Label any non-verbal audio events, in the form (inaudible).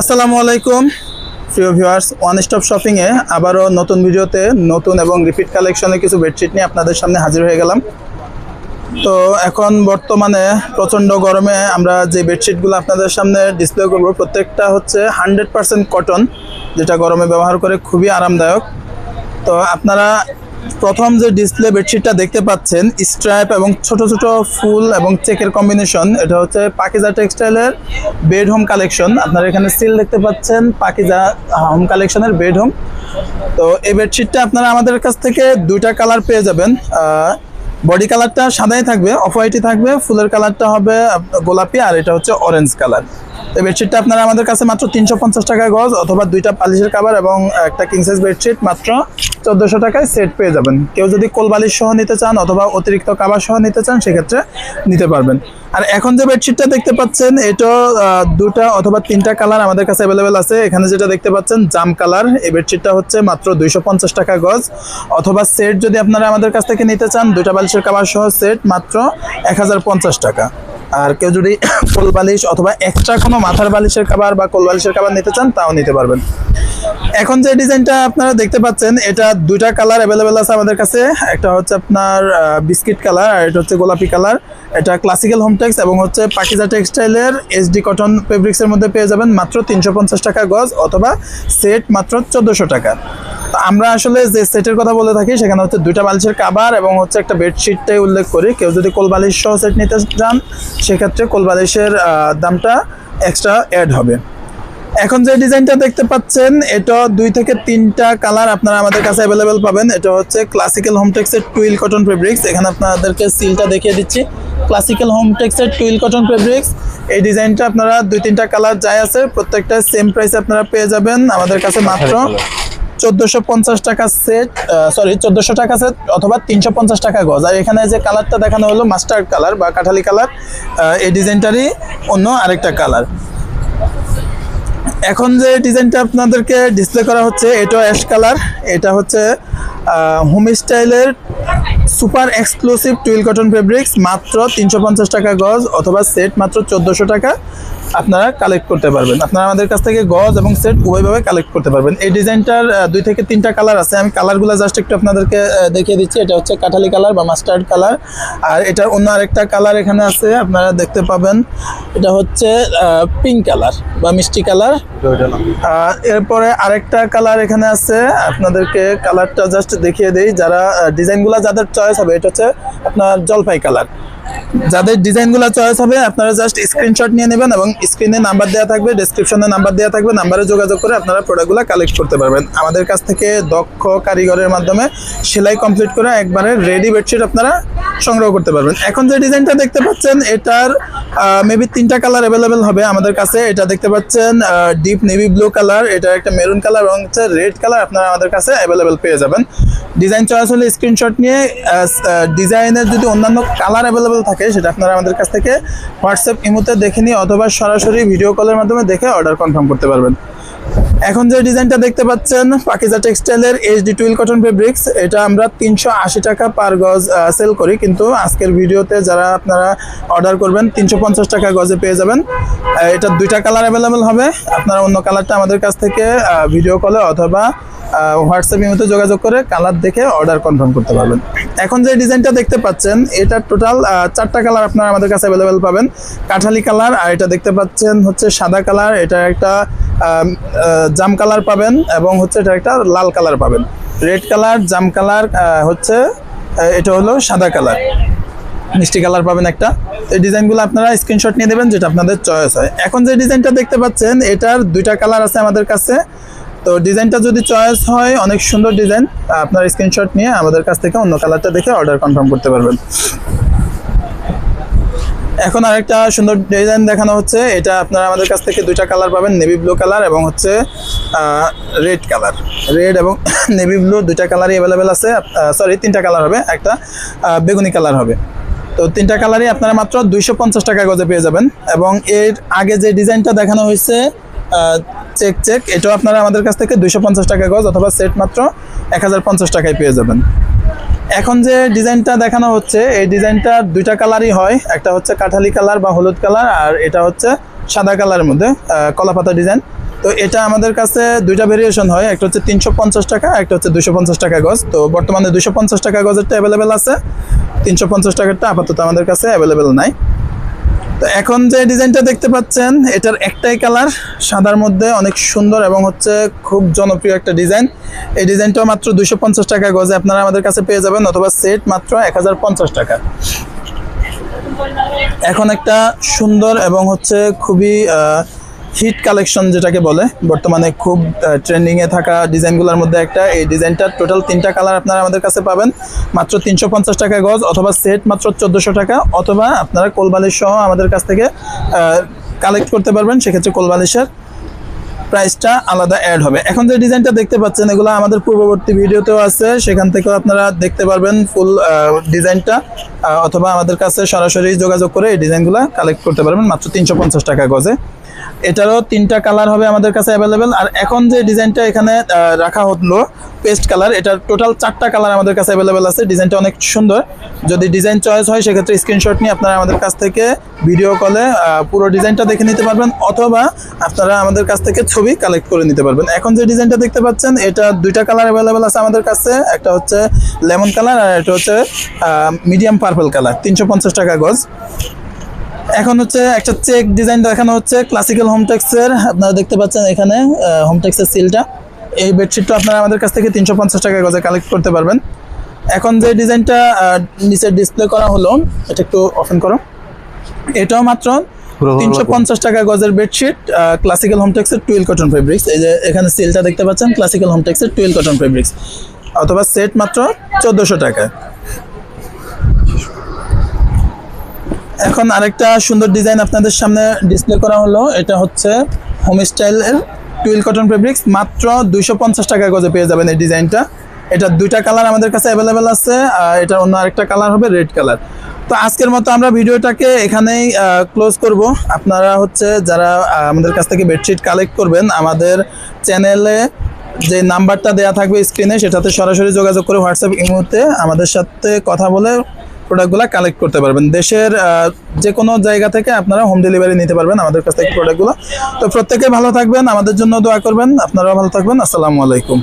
আসসালামু আলাইকুম, প্রিয় ভিউয়ার্স ওয়ান স্টপ শপিংয়ে আবারও নতুন ভিডিওতে নতুন এবং রিপিট কালেকশনে কিছু বেডশিট নিয়ে আপনাদের সামনে হাজির হয়ে গেলাম। তো এখন বর্তমানে প্রচণ্ড গরমে আমরা যে বেডশিটগুলো আপনাদের সামনে ডিসপ্লে করব, প্রত্যেকটা হচ্ছে হান্ড্রেড পারসেন্ট কটন যেটা গরমে ব্যবহার করে খুবই আরামদায়ক। তো আপনারা প্রথম যে ডিসপ্লে বেডশিটটা দেখতে পাচ্ছেন স্ট্র্যাপ এবং ছোট ছোট ফুল এবং চেকের কম্বিনেশন এটা হচ্ছে পাকিজা টেক্সটাইলের বেড হোম কালেকশন আপনারা এখানে সিল দেখতে পাচ্ছেন পাকিজা হোম কালেকশনের বেড হোম তো এই বেডশিটটা আপনারা আমাদের কাছ থেকে দুইটা কালার পেয়ে যাবেন। বডি কালারটা সাদাই থাকবে অফ হোয়াইটই থাকবে, ফুলের কালারটা হবে গোলাপি আর এটা হচ্ছে অরেঞ্জ কালার তো বেডশিটটা আপনারা আমাদের কাছে মাত্র তিনশো পঞ্চাশ টাকা গজ অথবা দুইটা পালিশের কাভার এবং একটা কিং সাইজ বেডশিট মাত্র চোদ্দোশো টাকায় সেট পেয়ে যাবেন। কেউ যদি কোলবালিশ সহ নিতে চান অথবা অতিরিক্ত কাভার সহ নিতে চান, সেক্ষেত্রে নিতে পারবেন। আর এখন যে বেডশিটটা দেখতে পাচ্ছেন, এটা দুটা অথবা তিনটা কালার আমাদের কাছে অ্যাভেলেবেল আছে। এখানে যেটা দেখতে পাচ্ছেন, জাম কালার এই বেডশিটটা হচ্ছে মাত্র দুইশো পঞ্চাশ টাকা গজ। অথবা সেট যদি আপনারা আমাদের কাছ থেকে নিতে চান, দুইটা বালিশের কাভার সহ সেট মাত্র এক হাজার পঞ্চাশ টাকা। আর কেউ যদি (coughs) কোল বালিশ অথবা এক্সট্রা কোনো মাথার বালিশের খাবার বা কোল বালিশের খাবার নিতে চান, তাও নিতে পারবেন। এখন যে ডিজাইনটা আপনারা দেখতে পাচ্ছেন, এটা দুইটা কালার অ্যাভেলেবেল আছে আমাদের কাছে। একটা হচ্ছে আপনার বিস্কিট কালার আর এটা হচ্ছে গোলাপি কালার। এটা ক্লাসিক্যাল হোমটেক্স এবং হচ্ছে পাকিজা টেক্সটাইলের এসডি কটন ফেব্রিক্সের মধ্যে পেয়ে যাবেন মাত্র তিনশো পঞ্চাশ টাকা গজ অথবা সেট মাত্র চোদ্দোশো টাকা। আমরা আসলে যে সেটের কথা বলে থাকি, সেখানে হচ্ছে দুইটা বালিশের কাবার এবং হচ্ছে একটা বেডশিটটাই উল্লেখ করি। কেউ যদি কোল বালিশ সহ সেট নিতে চান, সেক্ষেত্রে কোল বালিশের দামটা এক্সট্রা অ্যাড হবে। এখন যে ডিজাইনটা দেখতে পাচ্ছেন এটা দুই থেকে তিনটা কালার আপনারা আমাদের কাছে অ্যাভেলেবেল পাবেন। এটা হচ্ছে ক্লাসিক্যাল হোমটেক্সের টুইল কটন ফেব্রিক্স এখানে আপনাদেরকে সিলটা দেখিয়ে দিচ্ছি। ক্লাসিক্যাল হোমটেক্সের টুইল কটন ফেব্রিক্স এই ডিজাইনটা আপনারা দুই তিনটা কালার যাই আছে প্রত্যেকটা সেম প্রাইসে আপনারা পেয়ে যাবেন। আমাদের কাছে মাত্র চোদ্দোশো পঞ্চাশ টাকা সেট সরি চোদ্দোশো টাকা সেট অথবা তিনশো পঞ্চাশ টাকা গজ। আর এখানে যে কালারটা দেখানো হলো মাস্টার্ড কালার বা কাঠালি কালার এই ডিজাইনটারই অন্য আরেকটা কালার এখন যে ডিজাইনটা আপনাদেরকে ডিসপ্লে করা হচ্ছে, এটা অ্যাশ কালার এটা হচ্ছে হোম স্টাইলের super exclusive twill cotton fabrics মাত্র তিনশো পঞ্চাশ টাকা গজ, অথবা সেট মাত্র চোদ্দোশো টাকা। আপনারা কালেক্ট করতে পারবেন। আপনারা আমাদের কাছ থেকে গজ এবং সেট উভয়ভাবে কালেক্ট করতে পারবেন। এই ডিজাইনটার দুই থেকে তিনটা কালার আছে। আমি কালারগুলো জাস্ট একটু আপনাদেরকে দেখিয়ে দিচ্ছি। এটা হচ্ছে কাঠালি কালার বা মাস্টার্ড কালার আর এটার অন্য আরেকটা কালার এখানে আছে, আপনারা দেখতে পাবেন। এটা হচ্ছে পিঙ্ক কালার বা মিষ্টি কালার এরপরে আরেকটা কালার এখানে আছে। আপনাদেরকে কালারটা জাস্ট দেখিয়ে দিই। যারা ডিজাইনগুলো যাদের চয়েস হবে, এটা হচ্ছে আপনার জলপাই কালার যাদের ডিজাইনগুলো চয়েস হবে, আপনারা জাস্ট স্ক্রিনশট নিয়ে নেবেন এবং স্ক্রিনে নাম্বার দেওয়া থাকবে ডেসক্রিপশনে নাম্বার দেওয়া থাকবে নাম্বারে যোগাযোগ করে আপনারা প্রোডাক্টগুলো কালেক্ট করতে পারবেন। আমাদের কাছ থেকে দক্ষ কারিগরের মাধ্যমে সেলাই কমপ্লিট করে একবারে রেডি বেডশিট আপনারা সংগ্রহ করতে পারবেন। এখন যে ডিজাইনটা দেখতে পাচ্ছেন, এটার মেবি তিনটা কালার অ্যাভেলেবেল হবে আমাদের কাছে। এটা দেখতে পাচ্ছেন ডিপ নেভি ব্লু কালার এটা একটা মেরুন কালার এবং হচ্ছে রেড কালার আপনারা আমাদের কাছে অ্যাভেলেবেল পেয়ে যাবেন। ডিজাইন চয়েস হলে স্ক্রিনশট নিয়ে ডিজাইনের যদি অন্যান্য কালার অ্যাভেলেবেল থাকে, সেটা আপনারা আমাদের কাছ থেকে হোয়াটসঅ্যাপ ইমোতে দেখে নিয়ে অথবা সরাসরি ভিডিও কলের মাধ্যমে দেখে অর্ডার কনফার্ম করতে পারবেন। এখন যে ডিজাইনটা দেখতে পাচ্ছেন, পাকিজা টেক্সটাইলের এইচডি টুইল কটন ফেব্রিক্স এটা আমরা তিনশো আশি টাকা পার গজ সেল করি। কিন্তু আজকের ভিডিওতে যারা আপনারা অর্ডার করবেন, তিনশো পঞ্চাশ টাকা গজে পেয়ে যাবেন। এটা দুইটা কালার অ্যাভেলেবেল হবে। আপনারা অন্য কালারটা আমাদের কাছ থেকে ভিডিও কলে অথবা হোয়াটসঅ্যাপ ইমেতে যোগাযোগ করে কালার দেখে অর্ডার কনফার্ম করতে পারবেন। এখন যে ডিজাইনটা দেখতে পাচ্ছেন, এটা টোটাল চারটা কালার আপনারা আমাদের কাছে অ্যাভেলেবেল পাবেন। কাঠালি কালার আর এটা দেখতে পাচ্ছেন হচ্ছে সাদা কালার এটা একটা জাম কালার পাবেন এবং হচ্ছে এটা একটা লাল কালার পাবেন। রেড কালার, জাম কালার হচ্ছে এটা হলো সাদা কালার। মিষ্টি কালার পাবেন একটা। এই ডিজাইনগুলো আপনারা স্ক্রিনশট নিয়ে দেবেন যেটা আপনাদের চয়েস হয়। এখন যে ডিজাইনটা দেখতে পাচ্ছেন, এটার দুইটা কালার আছে আমাদের কাছে। তো ডিজাইনটা যদি চয়েস হয়, অনেক সুন্দর ডিজাইন, আপনার স্ক্রিনশট নিয়ে আমাদের কাছ থেকে অন্য কালারটা দেখে অর্ডার কনফার্ম করতে পারবেন। এখন আরেকটা সুন্দর ডিজাইন দেখানো হচ্ছে। এটা আপনারা আমাদের কাছ থেকে দুইটা কালার পাবেন নেভি ব্লু কালার এবং হচ্ছে রেড কালার রেড এবং (coughs) নেভি ব্লু দুইটা কালারই অ্যাভেলেবেল আছে। সরি তিনটা কালার হবে। একটা বেগুনি কালার হবে। তো তিনটা কালারই আপনারা মাত্র দুইশো পঞ্চাশ টাকা গজে পেয়ে যাবেন এবং এর আগে যে ডিজাইনটা দেখানো হয়েছে চেক চেক এটাও আপনারা আমাদের কাছ থেকে দুইশো পঞ্চাশ টাকা গজ অথবা সেট মাত্র এক হাজার পঞ্চাশ টাকায় পেয়ে যাবেন। এখন যে ডিজাইনটা দেখানো হচ্ছে, এই ডিজাইনটা দুইটা কালারই হয়। একটা হচ্ছে কাঠালি কালার বা হলুদ কালার, আর এটা হচ্ছে সাদা কালারের মধ্যে কলাপাতা ডিজাইন। তো এটা আমাদের কাছে দুইটা ভেরিয়েশন হয়, একটা হচ্ছে তিনশো পঞ্চাশ টাকা, একটা হচ্ছে দুশো টাকা গজ। তো বর্তমানে দুশো টাকা গজেরটা অ্যাভেলেবেল আছে, তিনশো পঞ্চাশ টাকারটা আপাতত আমাদের কাছে অ্যাভেলেবেল নাই। তো এখন যে ডিজাইনটা দেখতে পাচ্ছেন, এটার একটাই কালার, সাদার মধ্যে অনেক সুন্দর এবং হচ্ছে খুব জনপ্রিয় একটা ডিজাইন। এই ডিজাইনটা মাত্র দুশো টাকা গজে আপনারা আমাদের কাছে পেয়ে যাবেন, অথবা সেট মাত্র এক হাজার পঞ্চাশ টাকা। এখন একটা সুন্দর এবং হচ্ছে খুবই হিট কালেকশন যেটাকে বলে, বর্তমানে খুব ট্রেন্ডিংয়ে থাকা ডিজাইনগুলোর মধ্যে একটা। এই ডিজাইনটার টোটাল তিনটা কালার আপনারা আমাদের কাছে পাবেন। মাত্র তিনশো পঞ্চাশ টাকা গজ অথবা সেট মাত্র চোদ্দোশো টাকা অথবা আপনারা কোলবালিশ সহ আমাদের কাছ থেকে কালেক্ট করতে পারবেন। সেক্ষেত্রে কোলবালিশের প্রাইসটা আলাদা অ্যাড হবে। এখন যে ডিজাইনটা দেখতে পাচ্ছেন, এগুলো আমাদের পূর্ববর্তী ভিডিওতেও আছে। সেখান থেকেও আপনারা দেখতে পারবেন ফুল ডিজাইনটা। অথবা আমাদের কাছে সরাসরি যোগাযোগ করে এই ডিজাইনগুলো কালেক্ট করতে পারবেন। মাত্র তিনশো পঞ্চাশ টাকা গজে। এটারও তিনটা কালার হবে আমাদের কাছে অ্যাভেলেবেল আর এখন যে ডিজাইনটা এখানে রাখা হলো পেস্ট কালার এটার টোটাল চারটা কালার আমাদের কাছে অ্যাভেলেবেল আছে। ডিজাইনটা অনেক সুন্দর। যদি ডিজাইন চয়েস হয়, সেক্ষেত্রে স্ক্রিনশট নিয়ে আপনারা আমাদের কাছ থেকে ভিডিও কলে পুরো ডিজাইনটা দেখে নিতে পারবেন, অথবা আপনারা আমাদের কাছ থেকে ছবি কালেক্ট করে নিতে পারবেন। এখন যে ডিজাইনটা দেখতে পাচ্ছেন, এটা দুইটা কালার অ্যাভেলেবেল আছে আমাদের কাছে। একটা হচ্ছে লেমন কালার আর একটা হচ্ছে মিডিয়াম পার্পল কালার তিনশো পঞ্চাশ টাকা গজ। এখন হচ্ছে একটা চেক ডিজাইন দেখানো হচ্ছে ক্লাসিক্যাল হোমটেক্সের আপনারা দেখতে পাচ্ছেন এখানে হোমটেক্সের সিলটা এই বেডশিটটা আপনারা আমাদের কাছ থেকে তিনশো পঞ্চাশ টাকা গজে কালেক্ট করতে পারবেন। এখন যে ডিজাইনটা নিচে ডিসপ্লে করা হলো এটা একটু ওপেন করো। এটাও মাত্র তিনশো পঞ্চাশ টাকা গজের বেডশিট ক্লাসিক্যাল হোমটেক্সের টুয়েল কটন ফেব্রিক্স এই যে এখানে সিলটা দেখতে পাচ্ছেন ক্লাসিক্যাল হোমটেক্সের টুয়েল কটন ফেব্রিক্স অথবা সেট মাত্র চোদ্দোশো টাকা। এখন আরেকটা সুন্দর ডিজাইন আপনাদের সামনে ডিসপ্লে করা হলো। এটা হচ্ছে হোম স্টাইলের টুইল কটন ফেব্রিক্স মাত্র দুইশো পঞ্চাশ টাকা গজে পেয়ে যাবেন এই ডিজাইনটা। এটা দুইটা কালার আমাদের কাছে অ্যাভেলেবেল আছে এটার অন্য আরেকটা কালার হবে রেড কালার তো আজকের মতো আমরা ভিডিওটাকে এখানেই ক্লোজ করব। আপনারা হচ্ছে যারা আমাদের কাছ থেকে বেডশিট কালেক্ট করবেন, আমাদের চ্যানেলে যে নাম্বারটা দেয়া থাকবে স্ক্রিনে সেটাতে সরাসরি যোগাযোগ করে হোয়াটসঅ্যাপ ইমোতে আমাদের সাথে কথা বলে প্রোডাক্টগুলো কালেক্ট করতে পারবেন। দেশের যে কোনো জায়গা থেকে আপনারা হোম ডেলিভারি নিতে পারবেন আমাদের কাছ থেকে প্রোডাক্টগুলো তো প্রত্যেকে ভালো থাকবেন, আমাদের জন্য দোয়া করবেন। আপনারাও ভালো থাকবেন। আসসালামু আলাইকুম।